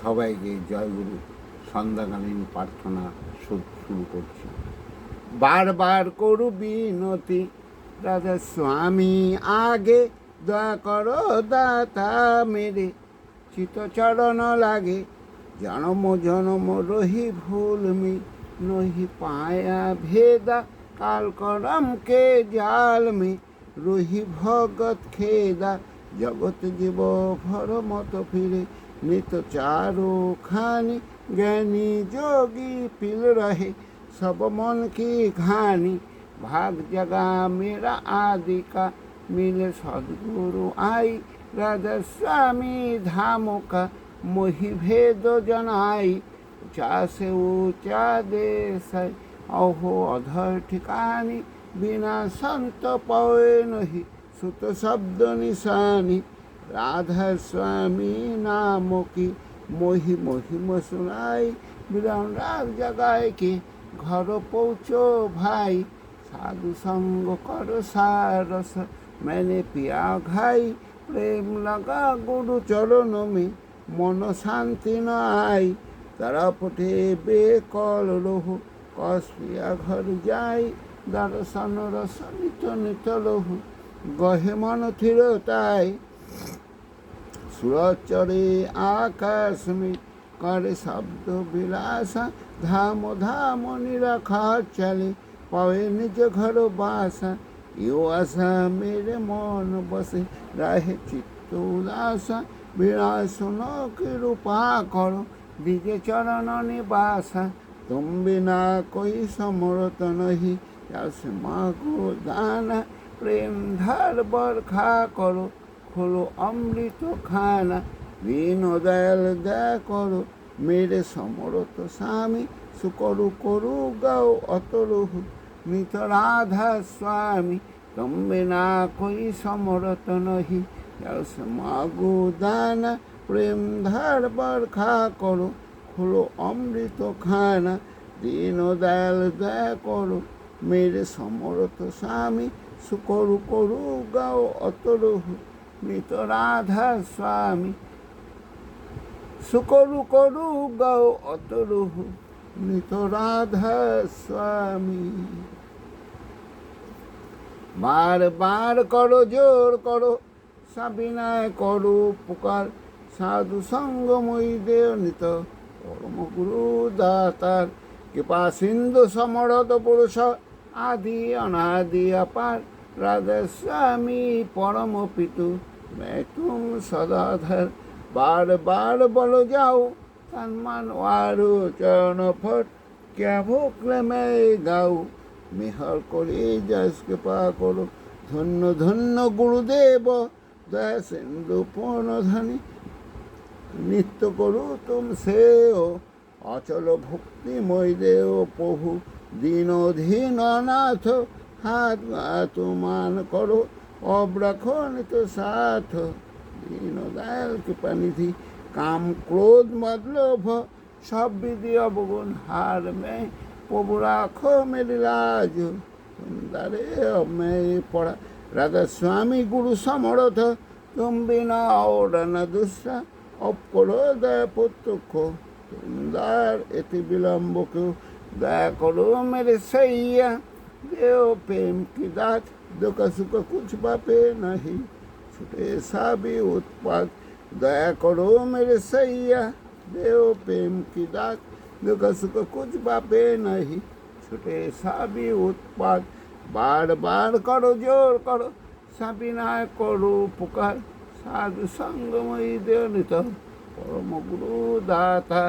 সবাইকে জয়গুরু সন্ধ্যাকালীন প্রার্থনা শুরু করছি। বারবার করু বিনতি, রাজা স্বামী, আগে দয়া করো দাতা মেরে। চিতচরণ লাগে, জনম জনম রহি ভুল মি নহি পায়া ভেদা, কাল করম কে জাল মে রহি ভগত খেদা জগত জীব ভর মত ফিরে। नित चारो खानी ज्ञानी जोगी पिल रहे, सब मन की घानी। भाग जगा मेरा आदि का, मिले सदगुरु आई। राजा स्वामी धाम का, मोहि भेद जनाई। ऊँचा से ऊँचा देश है, अहो अधर ठिकानी। बिना संत पवे नहीं, सुत शब्द निशानी। রাধা স্বামী নাম কি মহি মহিম শুনাই বিরাম রাগ জাগায় কি ঘর পৌঁছ ভাই। সাধু সঙ্গ কর সারস, মেনে পিয়া ঘাই। প্রেম লাগা গুরু চরণ মে মন শান্তি নাই। তারা পটে বে কল লোহ কসিয়া ঘর যাই। দর্শন রস নিত নিত লোহ গহে মন থিরতায় সুরচরে আকাশমিক করে শব্দ বিলাসা ধাম ধাম নিরাখা চলে পাবে নিজ ঘর বাসা ইউ আসা মেরে মন বসে রাহে চিত্ত উদাসা বিরাসন রূপা করো দিকে চরণ নিবাসা তুমি না কই সমরত নহি যাস মাগো দানা প্রেম ধার বরখা করো হলো অমৃত খানা দীনদয়াল দয়া করো, মেরে সমরত স্বামী, সুকরু করু, গাও অতরুহু মৃত রাধা স্বামী তম্বে না কই সমরত নহি। মাগু দানা, প্রেম ধার বরখা করো। হলো অমৃত খানা দীনদয়াল দয়া করো, মেরে সমরত স্বামী, সুকরু করু, গাও অতরহু মৃত রাধা স্বামী। সুকরু করু গাও অতরুহু মৃত রাধা স্বামী। বার বার করো, জোর করো, সাবিনায় করো পুকার সাধু সঙ্গময়ী দেওনিত পরম গুরু দাতার। কৃপা সিন্ধু সমরত পুরুষ আদি অনাদি অপার রাধা স্বামী পরম পিতু मैं तुम सदाधर बार बार बोलो जाओ सम्मान वारो चरण फट क्या ভোকলে मैं গাও মেহর করে যশ কৃপা করো ধন্য ধন্য গুরুদেব দয়া সিন্ধু পূর্ণ ধনী নিত্য করু তুম সেও অচল ভক্তিময় দেও প্রভু দীন ধীন নাথ হাত তুমান করো অব্রাখণিত সাথ দীন দয়ালকে পানিধি কাম ক্রোধ মদলোভ, সব বিধি অবগুণ হার মে প্রভুরাখ মেলিলাজ সুন্দরে মে পড়া রাধা স্বামী গুরু সমরথ, তুমি না ওড়ান দুসরা অপকরো দয়া পুত্রক্ষ সুন্দর এটি বিলম্ব কেউ, দয়া করো মেরে সৈয়া দেও প্রেম কি দাথ दुख सुख कुछ बापे नहीं। छुटे भी उत्पाद दया करो मेरे सैया। देव प्रेम की दात। दुख सुख कुछ बापे नहीं। छुटे भी उत्पाद बार बार करो, ज़ोर करो। सभी ना करो। पुकार साधु संगमयी देव परम गुरु दाता।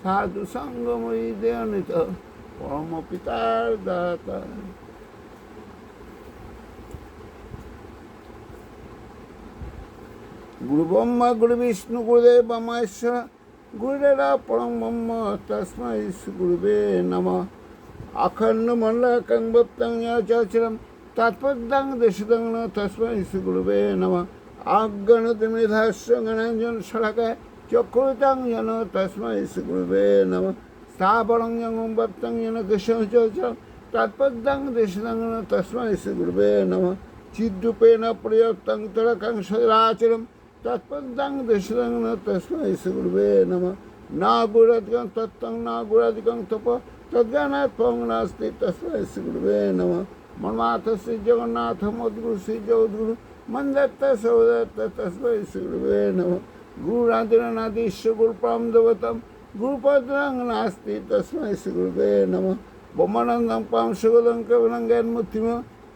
साधु संगमयी देव परम पितार दाता। গুরু ব্রহ্মা গুরু বিষ্ণু গুরুদেব মহেশ্বর গুরুদেরা পরম ব্রহ্ম তস্মৈ গুরুবে নম আখণ্ড মণ্ডলকং ভক্তং চরচরম তৎপদাং দেশদং তস্মৈ গুরুবে নম আজ্ঞানতি মেধাস্য গণাঞ্জন শলাকায় চক্রতাং জন তস্মৈ গুরুবে নম স্থাবরং জঙ্গম ভক্তং জন কৃষ্ণ চরচরম তৎপদাং দেশদং তস্মৈ গুরুবে নম চিদ্রূপেণ প্রয়োক্তং তরকং সদরাচরম তৎপদাং দেশদাং ন তস্মৈ শ্রী গুরুবে নম না গুরাদিকং তত্ত্বং না গুরাদিকং তপ তদ্জ্ঞানাৎ পং নাস্তি তস্মৈ শ্রী গুরুবে নম মন্মাথ শ্রী জগন্নাথ মদ্গুরু শ্রী জগদ্গুরু মন্দত্ত সৌদত্ত তস্মৈ শ্রী গুরুবে নম গুরুরাদিনাদিশ্য গুরুপাম দেবতম গুরুপদ্রং নাস্তি তস্মৈ শ্রী গুরুবে নম ব্রহ্মানন্দং পাম সুগদং কেবলং জ্ঞানমূর্তিম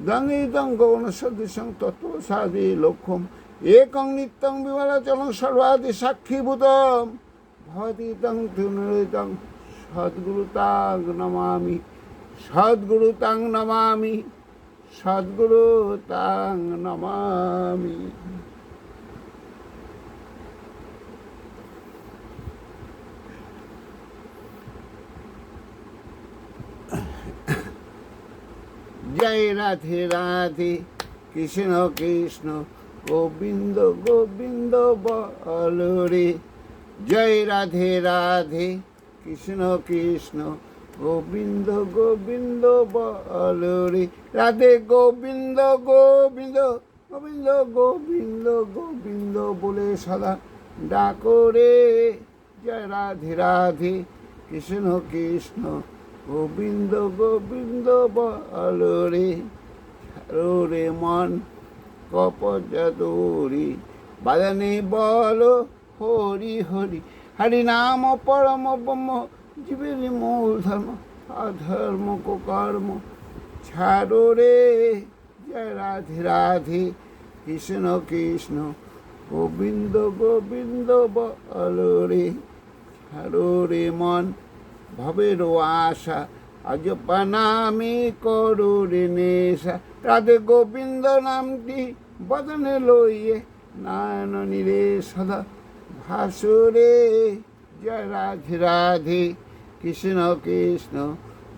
গঙ্গিতং গৌণ সদৃশং তত্ত্ব সাদি লক্ষ্যম একং নিত্যং বিমলাচলং সর্বাদি সাক্ষীভূতম। ভবতীতং তুনরিতং সদ্গুরু তাং নমামি। সদ্গুরু তাং নমামি। সদ্গুরু তাং নমামি। জয় রাধে রাধে। কৃষ্ণ কৃষ্ণ। গোবিন্দ গোবিন্দ বল জয় রাধে রাধে। কৃষ্ণ কৃষ্ণ। গোবিন্দ গোবিন্দ বল রাধে, গোবিন্দ গোবিন্দ। গোবিন্দ গোবিন্দ গোবিন্দ বলে সদা ডাকো রে। জয় রাধে রাধে। কৃষ্ণ কৃষ্ণ। গোবিন্দ গোবিন্দ বল রে মন। কপজাদুরি বাদানে বল, হরি হরি। হরি নাম পরম ব্রহ্ম জীবের মূল ধর্ম, অধর্ম কর্ম ছাড়ো রে, জয় রাধে রাধে। কৃষ্ণ কৃষ্ণ, গোবিন্দ গোবিন্দ বল রে। ছাড়ো রে মন, ভবের আশা। আজ পানামি করো রে নেশা। রাধে গোবিন্দ নামটি বদনে লইয়ে নায়ন নিরে সদা ভাসুরে। জয় রাধে রাধে, কৃষ্ণ কৃষ্ণ,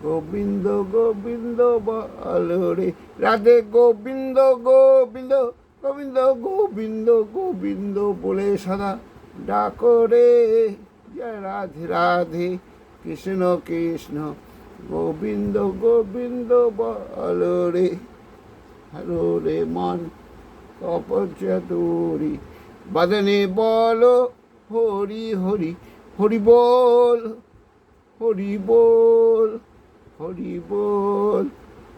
গোবিন্দ গোবিন্দ বল রে। রাধে গোবিন্দ গোবিন্দ গোবিন্দ গোবিন্দ গোবিন্দ বলে সদা ডাকো রে। জয় রাধে রাধে, কৃষ্ণ কৃষ্ণ, গোবিন্দ গোবিন্দ বল রে। হলো রে মন কপচতুরি বদনে বল হরি হরি হরি বল হরি বল হরি বল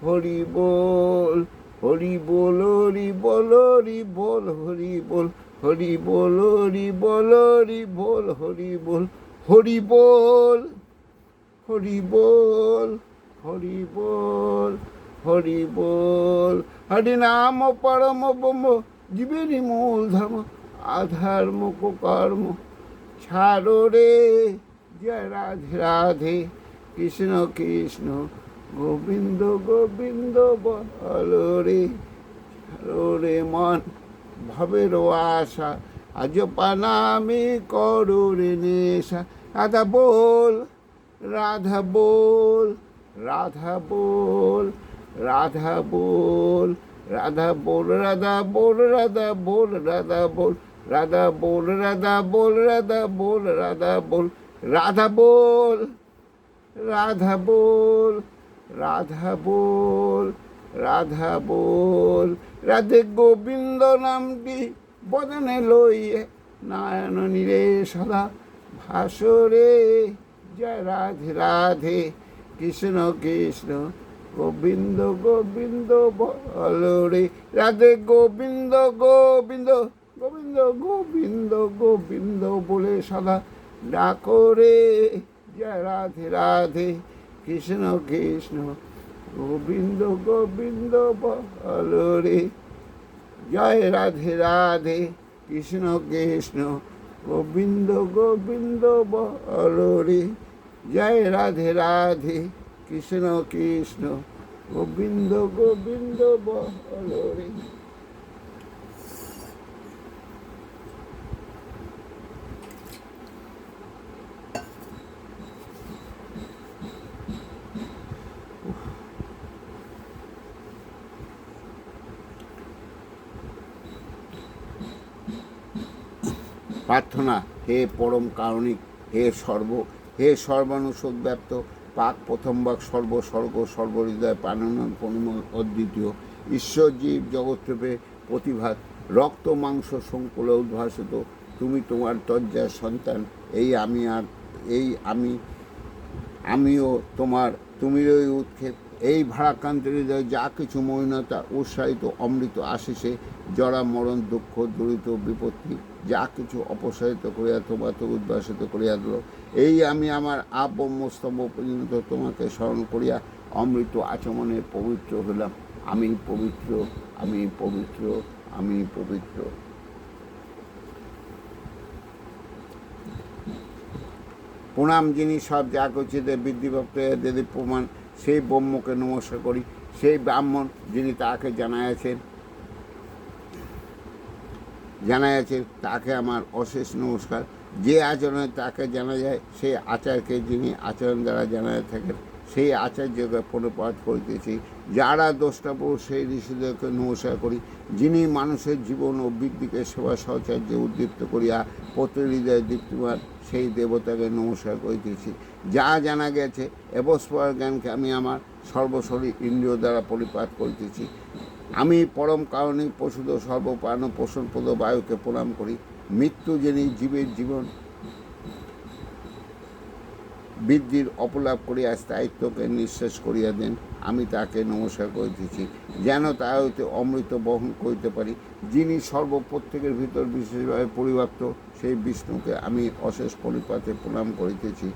হরি বল হরি বল হরি বল হরি বল হরি বল হরি বল হরি বল হরি বল হরি বল হরি বল হরি বল হরি বল হরি বল হরি নাম পরম ব্রহ্ম, জীবেরই মূল ধর্ম আধর্ম কর্ম। ছাড়ো রে, জয় রাধে রাধে। কৃষ্ণ কৃষ্ণ, গোবিন্দ গোবিন্দ বল রে। ছাড়ো রে মন, ভবের আশা আজ পানামি করো রে নেশা। রাধা বল রাধা বল রাধা বল। রাধা বল রাধা বল রাধা বল রাধা বল রাধা বল রাধা বল রাধা বল রাধা বল রাধা বল রাধা বল রাধা বল রাধা বল রাধা বল রাধে গোবিন্দ নামটি বদনে লইয়ে নারায়ণ নীরে সদা ভাসরে জয় রাধে রাধে কৃষ্ণ কৃষ্ণ গোবিন্দ গোবিন্দ বল রে রাধে গোবিন্দ গোবিন্দ গোবিন্দ গোবিন্দ গোবিন্দ বলে সদা ডাকো রে। জয় রাধে রাধে, কৃষ্ণ কৃষ্ণ। গোবিন্দ গোবিন্দ বল রে জয় রাধে রাধে, কৃষ্ণ কৃষ্ণ। গোবিন্দ গোবিন্দ বল রে জয় রাধে রাধে কৃষ্ণ কৃষ্ণ, গোবিন্দ গোবিন্দ বল রে প্রার্থনা, হে পরম কারণিক, হে সর্ব, হে সর্বানুষোদ ব্যাপ্ত পাক প্রথম বাক সর্ব স্বর্গ সর্বহৃদয় প্রাণানন্দ পরিমল অদ্বিতীয়। ঈশ্বর জীব জগৎরূপে প্রতিভাত, রক্ত, মাংস, সংকুলে উদ্ভাসিত। তুমি তোমার তজ্জার সন্তান, এই আমি আর, এই আমি, আমিও তোমার, তুমিরই উৎক্ষেপ। এই ভাড়াক্রান্ত হৃদয় যা কিছু মৌনতা উৎসাহিত অমৃত আশিসে, জরা, মরণ, দুঃখ দরিদ্র বিপত্তি, যা কিছু অপসারিত করিয়া তোমাকে উদ্ভাসিত করিয়া দিল। এই আমি আমার আব্রহ্মস্তম্ভ পর্যন্ত তোমাকে স্মরণ করিয়া অমৃত আচমনে পবিত্র হলাম আমি পবিত্র আমি পবিত্র আমি পবিত্র। প্রণাম যিনি সব যা করছে বৃদ্ধিভক্ত দেবী প্রমাণ সেই ব্রহ্মকে নমস্কার করি। সেই ব্রাহ্মণ যিনি তাকে জানাইয়াছেন জানাইয়াছেন, তাকে আমার অশেষ নমস্কার। যে আচরণে তাকে জানা যায়, সেই আচারকে যিনি আচরণ দ্বারা জানা থাকেন, সেই আচার্যকে প্রণপাত করিতেছি। যারা দোষটাপুর, সেই ঋষিদেরকে নমস্কার করি। যিনি মানুষের জীবন ও বৃদ্ধিকে সেবা সহচার্য উদ্দীপ্ত করিয়া প্রতি হৃদয় দীপ্তিমান, সেই দেবতাকে নমস্কার করিতেছি যা জানা গেছে এবস্পর জ্ঞানকে আমি আমার সর্বশরী ইন্দ্রিয় দ্বারা পরিপাত করিতেছি আমি পরম কারণে পশুদ, সর্বপ্রাণ পোষণপদ বায়ুকে প্রণাম করি। মৃত্যু যিনি জীবের জীবন বৃদ্ধির অপলাপ করিয়া স্থায়িত্বকে নিঃশেষ করিয়া দেন। আমি তাকে নমস্কার করিতেছি যেন তা হইতে অমৃত বহন করিতে পারি। যিনি সর্ব প্রত্যেকের ভিতর বিশেষভাবে পরিব্যাপ্ত, সেই বিষ্ণুকে আমি অশেষ পরিপাতে প্রণাম করিতেছি।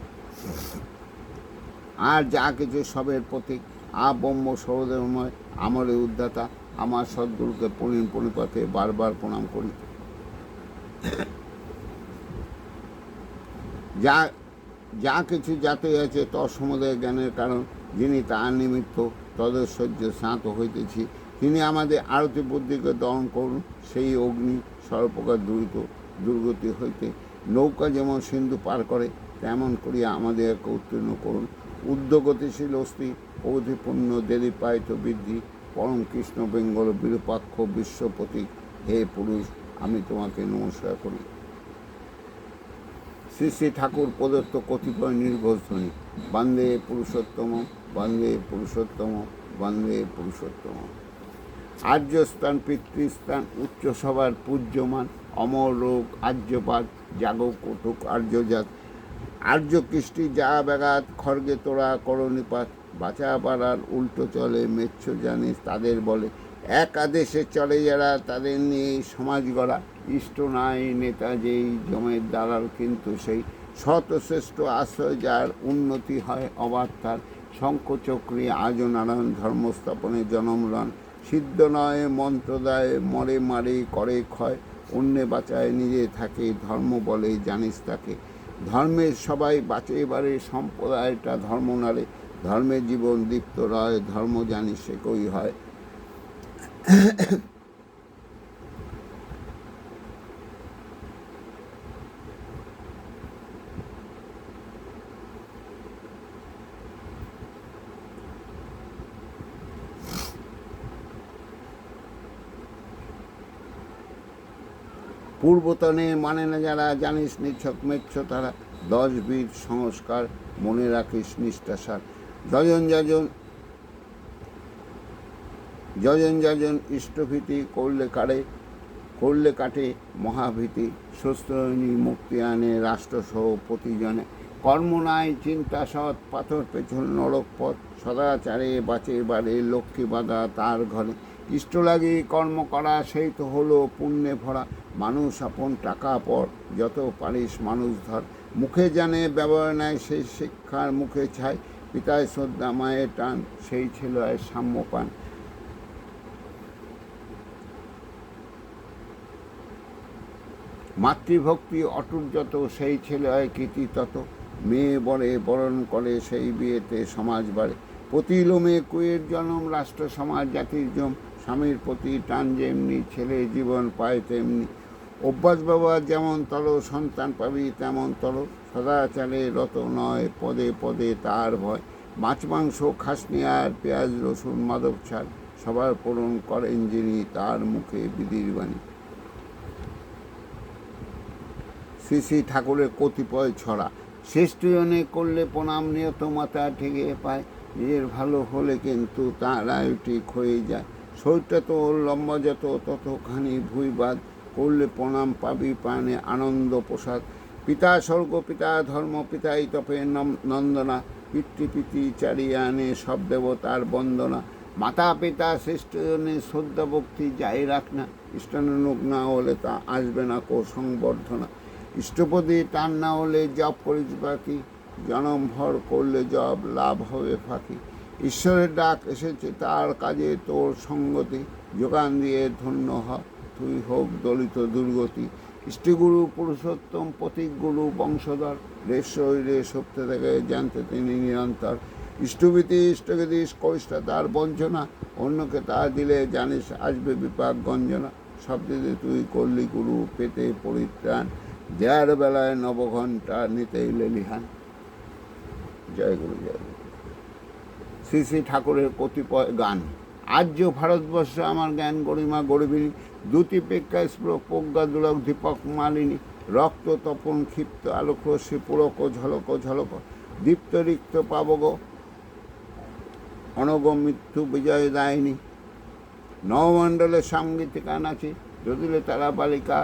আর যা কিছু সবের প্রতীক আ ব্রহ্ম সর্বদেবময় আমার এই উদ্দাতা, আমার সদ্গুরুকে পরিণ পরিপাতে বারবার প্রণাম করি। যা যা কিছু জাতি আছে তৎসমুদয় জ্ঞানের কারণ যিনি তাহার নিমিত্ত তদৈশ্বর্য স্নাত হইতেছি, তিনি আমাদের আরতি বুদ্ধিকে দহন করুন, সেই অগ্নি সর্বপ্রকার দুরিত দুর্গতি হইতে নৌকা যেমন সিন্ধু পার করে, তেমন করিয়া আমাদেরকে উত্তীর্ণ করুন। উদ্যোগতিশীল অস্থি অধিপূর্ণ দেদীপায়িত বৃদ্ধি, পরম কৃষ্ণ বেঙ্গল বিরূপাক্ষ বিশ্বপতি হে পুরুষ, আমি তোমাকে নমস্কার করি। শ্রী শ্রী ঠাকুর প্রদত্ত কতিপয় নির্ঘোষধ্বনি বন্দে পুরুষোত্তম বন্দে পুরুষোত্তম বন্দে পুরুষোত্তম। আর্যস্থান, পিতৃস্থান, উচ্চসভার পূজ্যমান, অমর রোগ, আর্যপাত জাগক কটুক আর্যজাত। আর্য কৃষ্টি যা ব্যাঘাত খড়গে তোরা করণিপাত বাঁচা পাড়ার উল্টো চলে, মেচ্ছ জানিস তাদের বলে। এক আদেশে চলে যারা, তাদের নিয়ে সমাজ গড়া। ইষ্ট নাই নেতা যেই, জমের দালাল কিন্তু সেই। শতশ্রেষ্ঠ আশ্রয় যার, উন্নতি হয়, অবাধ তার শঙ্খচক্রী আজ নারায়ণ ধর্মস্থাপনে জনমরণ সিদ্ধ নয় মন্ত্রদায়, মরে মারে, করে ক্ষয়। অন্যে বাঁচায়, নিজে থাকে, ধর্ম বলে, জানিস তাকে। ধর্মের সবাই বাঁচে, এবারে সম্প্রদায়টা ধর্ম নারে ধর্মের জীবন দীপ্ত রয়, ধর্ম জানিস সে কই হয়। পূর্বতনে মানে না যারা, জানিস নিচ্ছক মেচ্ছ তারা। দশ বীর সংস্কার, মনে রাখিস নিষ্ঠাসার যজন যজন যজন যজন ইষ্টভীতি করলে কাড়ে, করলে কাটে মহাভীতি। সুস্থ মুক্তি আনে রাষ্ট্রসহ প্রতিজনে। কর্ম নাই, চিন্তা সৎ, পাথর পেছন নরক পথ, সদাচারে বাঁচে বাড়ে লক্ষ্মী বাঁধা তার ঘরে। ইষ্ট লাগে কর্ম করা, সেই তো হলো পুণ্যে ভরা। মানুষ আপন টাকা পর, যত পারিস মানুষ ধর। মুখে জানে ব্যবহার নেয় সেই শিক্ষার মুখে ছায় পিতায় শ্রদ্ধা, মায়ের টান, সেই ছিল এক সাম্য পান। মাতৃভক্তি অটুট যত, সেই ছেলে হয় কীর্তি তত। মেয়ে বড়ে বরণ করে সেই বিয়েতে সমাজ বাড়ে। প্রতি লোমে কুয়ের জনম, রাষ্ট্র, সমাজ, জাতির জম, স্বামীর প্রতি টান যেমনি, ছেলে জীবন পায় তেমনি। অভ্যাস ব্যবহার যেমন তল, সন্তান পাবি তেমন তল। সদাচারে রত নয়, পদে পদে তার ভয়। মাছ, মাংস খাসনি আর পেঁয়াজ, রসুন, মাদক ছাড় সবার পূরণ করেন যিনি তার মুখে বিধির বাণী। শ্রী শ্রী ঠাকুরের কতিপয় ছড়া শ্রেষ্ঠজনে করলে প্রণাম নিয়ত মাথা ঠেকে পায়। নিজের ভালো হলে কিন্তু তার আয়ু ঠিক হয়ে যায়। শরীরটা তো লম্বা যত, ততখানি ভুইবাদ। করলে প্রণাম পাবি প্রাণে আনন্দ প্রসাদ। পিতা স্বর্গ, পিতা ধর্ম, পিতাই তপে নন্দনা। পিতৃ পিতৃ চারিয়ে আনে সব দেবতার বন্দনা। মাতা, পিতা শ্রেষ্ঠ জনে শ্রদ্ধা ভক্তি যাই রাখ না ইষ্টানুক না হলে তা আসবে না কো সংবর্ধনা। ইষ্টপতি টান না হলে জপ করিস বাকি জনম ভর করলে জব লাভ হবে ফাঁকি। ঈশ্বরের ডাক এসেছে, তার কাজে তোর সঙ্গতি। যোগান দিয়ে ধন্য হ, তুই হোক দলিত দুর্গতি। ইষ্টগুরু, পুরুষোত্তম প্রতীক গুরু বংশধর রে শরীরে সত্য থেকে জানতে তিনি নিরন্তর। ইষ্টভীতি ইষ্টগতি করিষ্ঠাতার বঞ্চনা, অন্যকে তা দিলে জানিস, আসবে বিপাক, গঞ্জনা। সব দিকে তুই করলি, গুরু, পেতে পরিত্রাণ। দেয়ার বেলায় নবঘণ্টা নিতে এলে লিহান জয় গুরু জয় গুরু। শ্রী শ্রী ঠাকুরের কতিপয় গান। আর্য ভারতবর্ষ আমার জ্ঞান গরিমা গরিবিনী দুটি পেক্ষা স্প্র প্রজ্ঞা দুলক দীপক মালিনী, রক্ত তপন ক্ষিপ্ত আলোক রশ্মি পুলক ঝলক ঝলক, দীপ্ত রিক্ত পাবগ অনগ মৃত্যু বিজয় দায়নি। নবমণ্ডলের সাংগীতিকা নাচে যদিলে তারা বালিকা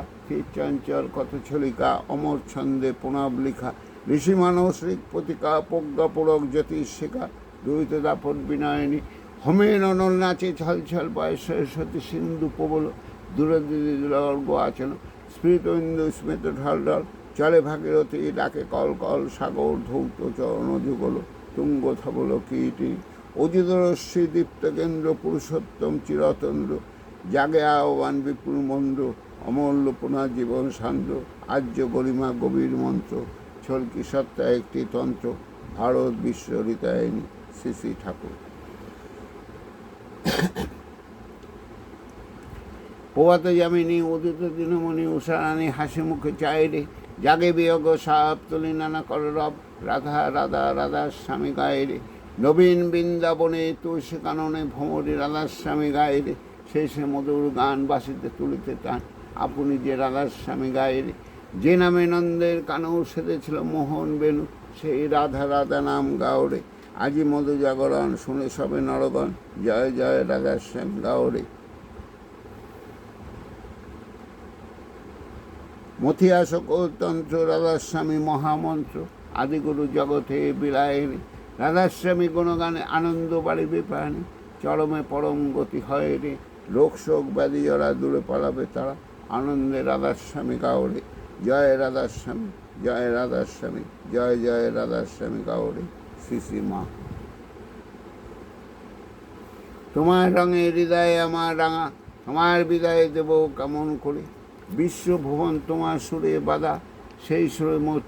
চঞ্চল কত ছলিকা অমর ছন্দে প্রণব লিখা, ঋষি মানসিক প্রতিকা প্রজ্ঞাপূরক জ্যোতিষ শিখা দুইত দাপট বিনয়নী হোমের অনল নাচে ছল ছল পায় সরস্বতী সিন্ধু প্রবল, দূরে দুর্গ আচল স্মৃত ইন্দু স্মৃত ঢল ঢল, চলে ভাগীরথী ডাকে কল কল, সাগর ধৌত চরণ যুগল, তুঙ্গ ধবল কীটি অজিতরশ্মি দীপ্ত কেন্দ্র, পুরুষোত্তম চিরতন্দ্র জাগে আহ্বান বিপুল মন্দ্র অমূল্য পুনা জীবন সান্দ্র আর্য গরিমা গভীর মন্ত্র ছলকি সত্তা একটি তন্ত্র, ভারত বিশ্ব ঋতায়নী শ্রী শ্রী ঠাকুর। প্রভাত যামিনী, উদিত দিনমণি উষারানী হাসি মুখে চাইরে, জাগে বিয়োগ সাপ তুলি নানা কর রব, রাধা রাধা রাধার স্বামী গায়ে নবীন বৃন্দাবনে তুলসী কাননে ভ্রমরে রাধার স্বামী গায়ে শেষে মধুর গান বাসিতে তুলিতে টান আপনি যে রাধার স্বামী গায়ে যে নামে নন্দের কানেও সেদেছিল মোহন বেনু সেই রাধা রাধা নাম গাওরে। আজি মধু জাগরণ, শুনে সবে নরগণ, জয় জয় রাধার স্বামী গাওরে। মথিয়া তন্ত্র রাধাস্বামী মহামন্ত্র, আদিগুরু জগতে বিলায়ের রাধাস্বামী গুণগানে আনন্দ বাড়িবে প্রাণী, চরমে পরম গতি হয় রে। রোগ শোক ব্যাধি জরা দূরে পালাবে তারা। আনন্দে রাধাস্বামী কাউরে। জয় রাধাস্বামী জয় রাধাস্বামী, জয় জয় রাধাস্বামী কাউরে। শ্রী মা। তোমার রঙে হৃদয়ে আমার রাঙা, তোমার বিদায় দেব কেমন করে? বিশ্বভুবন তোমার সুরে বাধা, সেই সুরে মোর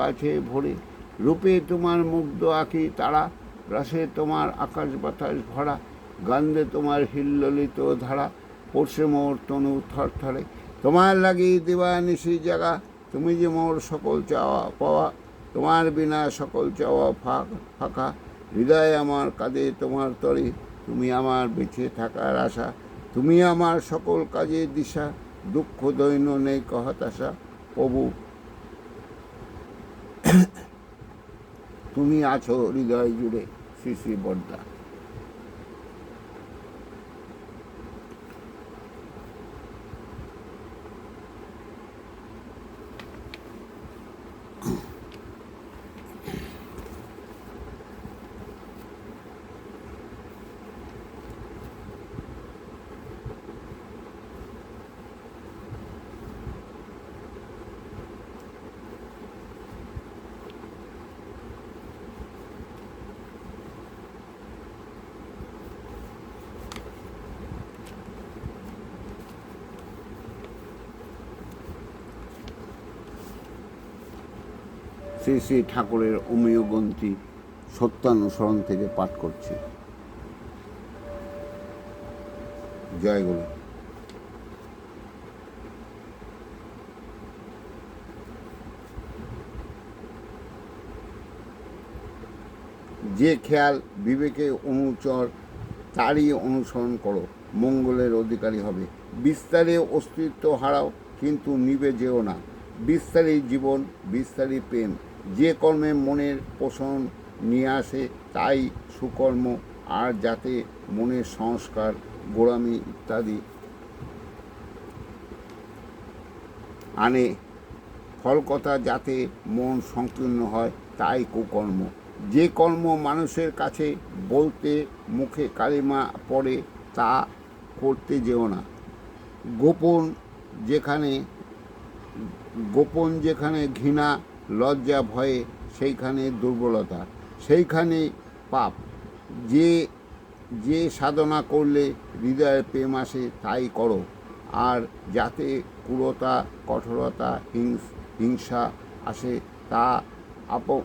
আছে ভরে। রূপে তোমার মুগ্ধ আঁকি তারা, রসে তোমার আকাশ বাতাস ভরা। গন্ধে তোমার হিল্লিত ধারা পড়ছে মোর তনু থর থরে তোমার লাগি দিবা নিশি জাগা, তুমি যে মোর সকল চাওয়া পাওয়া, তোমার বিনা সকল চাওয়া ফাঁক, ফাঁকা। হৃদয় আমার কাঁধে তোমার তরে, তুমি আমার বেঁচে থাকার আশা। তুমি আমার সকল কাজে দিশা, দুঃখ দৈন্য নেই হতাশা প্রভু, তুমি আছো হৃদয় জুড়ে শ্রী শ্রী বর্দা। শ্রী শ্রী ঠাকুরের অমীয় গ্রন্থি সত্যানুসরণ থেকে পাঠ করছি। জয় গুরু। যে খেয়াল বিবেকে অনুচর তারই অনুসরণ করো। মঙ্গলের অধিকারী হবে। বিস্তারে অস্তিত্ব হারাও, কিন্তু নিবে যেও না। বিস্তারী জীবন বিস্তারী প্রেম। যে কর্মে মনের পোষণ নিয়ে আসে, তাই সুকর্ম আর যাতে মনের সংস্কার, গোড়ামি ইত্যাদি আনে। ফলকথা যাতে মন সংকীর্ণ হয়, তাই কুকর্ম। যে কর্ম মানুষের কাছে বলতে মুখে কালিমা পড়ে, তা করতে যেও না। গোপন যেখানে গোপন যেখানে ঘৃণা লজ্জা, ভয়ে সেইখানে দুর্বলতা, সেইখানে পাপ। যে যে সাধনা করলে হৃদয়ের প্রেম আসে, তাই করো। আর যাতে ক্রূরতা, কঠোরতা, হিংস, হিংসা আসে, তা আপ,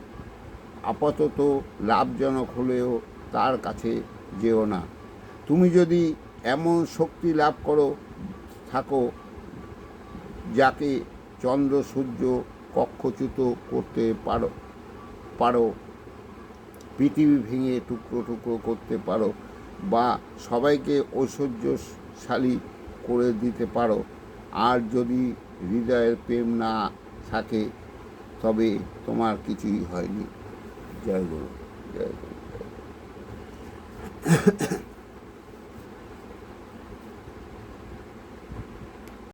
আপাতত লাভজনক হলেও তার কাছে যেও না। তুমি যদি এমন শক্তি লাভ করো, থাকো, যাকে চন্দ্র, সূর্য কক্ষচ্যুত করতে পারো পারো। পৃথিবী ভেঙে টুকরো টুকরো করতে পারো বা সবাইকে ঐশ্বর্যশালী করে দিতে পারো। আর যদি হৃদয়ের প্রেম না থাকে, তবে তোমার কিছুই হয়নি। জয় গুরু জয় গুরু।